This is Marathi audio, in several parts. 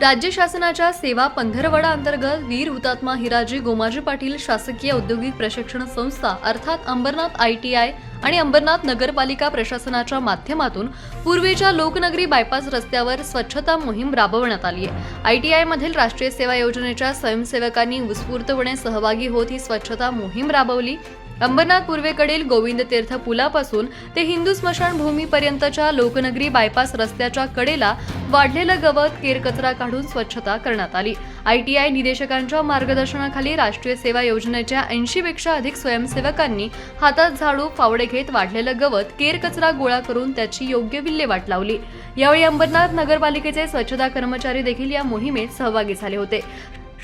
राज्य शासनाच्या सेवा पंधरवडा अंतर्गत वीर हुतात्मा हिराजी गोमाजी पाटील शासकीय औद्योगिक प्रशिक्षण संस्था अर्थात अंबरनाथ आय टी आय आणि अंबरनाथ नगरपालिका प्रशासनाच्या माध्यमातून पूर्वीच्या लोकनगरी बायपास रस्त्यावर स्वच्छता मोहीम राबवण्यात आली आहे. आय टी आयमधील राष्ट्रीय सेवा योजनेच्या स्वयंसेवकांनी उत्स्फूर्तपणे सहभागी होत ही स्वच्छता मोहीम राबवली. अंबरनाथ पूर्वेकडील गोविंद तीर्थ पुलापासून ते हिंदू स्मशानभूमीपर्यंतच्या लोकनगरी बायपास रस्त्याच्या कडेला वाढलेलं गवत केरकचरा काढून स्वच्छता करण्यात आली. आयटीआय निदेशकांच्या मार्गदर्शनाखाली राष्ट्रीय सेवा योजनेच्या ऐंशी पेक्षा अधिक स्वयंसेवकांनी हातात झाडू फावडे घेत वाढलेलं गवत केरकचरा गोळा करून त्याची योग्य विल्हेवाट लावली. यावेळी अंबरनाथ नगरपालिकेचे स्वच्छता कर्मचारी देखील या मोहिमेत सहभागी झाले होते.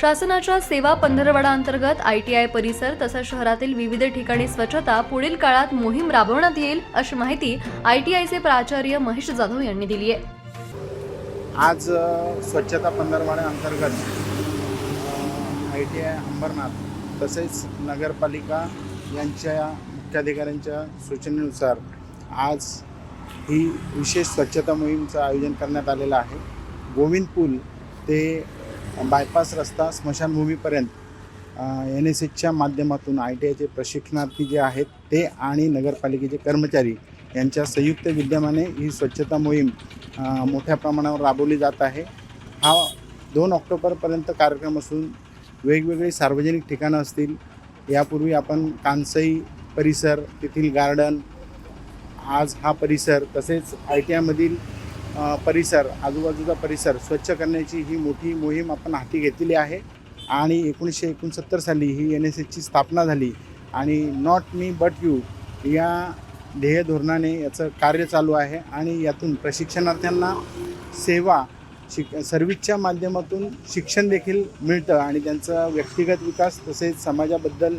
शासनाच्या सेवा पंधरवडा अंतर्गत आयटीआय परिसर तसंच शहरातील विविध ठिकाणी स्वच्छता पुढील काळात मोहीम राबवण्यात येईल अशी माहिती आयटीआयचे प्राचार्य महेश जाधव यांनी दिली आहे. आज स्वच्छता पंधरवाडा अंतर्गत आय टी आय अंबरनाथ तसेच नगरपालिका यांच्या मुख्याधिकाऱ्यांच्या सूचनेनुसार आज ही विशेष स्वच्छता मोहीमचं आयोजन करण्यात आलेलं आहे. गोविंद पूल ते बायपास रस्ता स्मशानभूमीपर्यंत एन एस एचच्या माध्यमातून आय टी आयचे प्रशिक्षणार्थी जे आहेत ते आणि नगरपालिकेचे कर्मचारी यांच्या संयुक्त विद्यमाने ही स्वच्छता मोहीम मोठ्या प्रमाणावर राबवली जात आहे. हा दोन ऑक्टोबरपर्यंत कार्यक्रम असून वेगवेगळी सार्वजनिक ठिकाणं असतील यापूर्वी आपण कांसई परिसर तेथील गार्डन आज हा परिसर तसेच आय टी आयमधील परिसर आजूबाजूचा परिसर स्वच्छ करण्याची ही मोठी मोहीम आपण हाती घेतलेली आहे. आणि एकोणीसशे एकोणसत्तर साली ही एन एस एसची स्थापना झाली. आणि नॉट मी बट यू या ध्येय धोरणाने याचं कार्य चालू आहे. आणि यातून प्रशिक्षणार्थ्यांना सेवा शिक सर्व्हिसच्या माध्यमातून शिक्षण देखील मिळतं. आणि त्यांचा व्यक्तिगत विकास तसेच समाजाबद्दल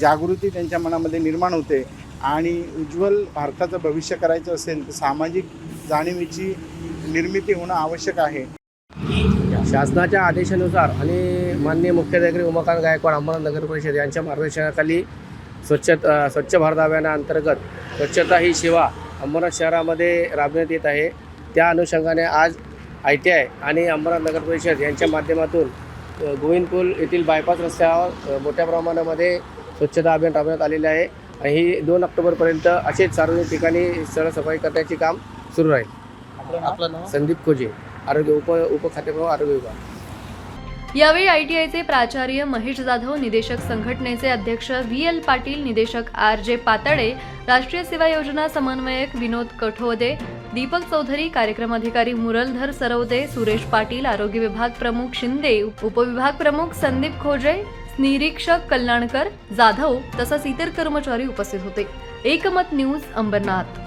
जागृती त्यांच्या मनामध्ये निर्माण होते. आणि उज्ज्वल भारताचं भविष्य करायचं असेल तर सामाजिक जाणीवीची निर्मिती होणं आवश्यक आहे. शासनाच्या आदेशानुसार आणि माननीय मुख्याधिकारी उमाकांत गायकवाड अंबरनाथ नगर परिषद यांच्या मार्गदर्शनाखाली स्वच्छता स्वच्छ भारत अभियानाअंतर्गत स्वच्छता ही सेवा अंबरनाथ शहरामध्ये राबविण्यात येत आहे. त्या अनुषंगाने आज आय टी आय आणि अंबरनाथ नगर परिषद यांच्या माध्यमातून गोविंदपूल येथील बायपास रस्त्यावर मोठ्या प्रमाणामध्ये स्वच्छता अभियान राबवण्यात आलेले आहे. आणि ही दोन ऑक्टोबरपर्यंत असेच सार्वजनिक ठिकाणी सफाई करण्याचे काम सुरू राहील. आपलं नाव? संदीप खोजे आरोग्य उप उपखातेप्रमुख आरोग्य विभाग. यावेळी आयटीआयचे प्राचार्य महेश जाधव निदेशक संघटनेचे अध्यक्ष व्ही एल पाटील निदेशक आर जे पाताडे राष्ट्रीय सेवा योजना समन्वयक विनोद कठोदे दीपक चौधरी कार्यक्रम अधिकारी मुरलधर सरवदे सुरेश पाटील आरोग्य विभाग प्रमुख शिंदे उपविभाग प्रमुख संदीप खोजे निरीक्षक कल्याणकर जाधव तसंच इतर कर्मचारी उपस्थित होते. एकमत न्यूज अंबरनाथ.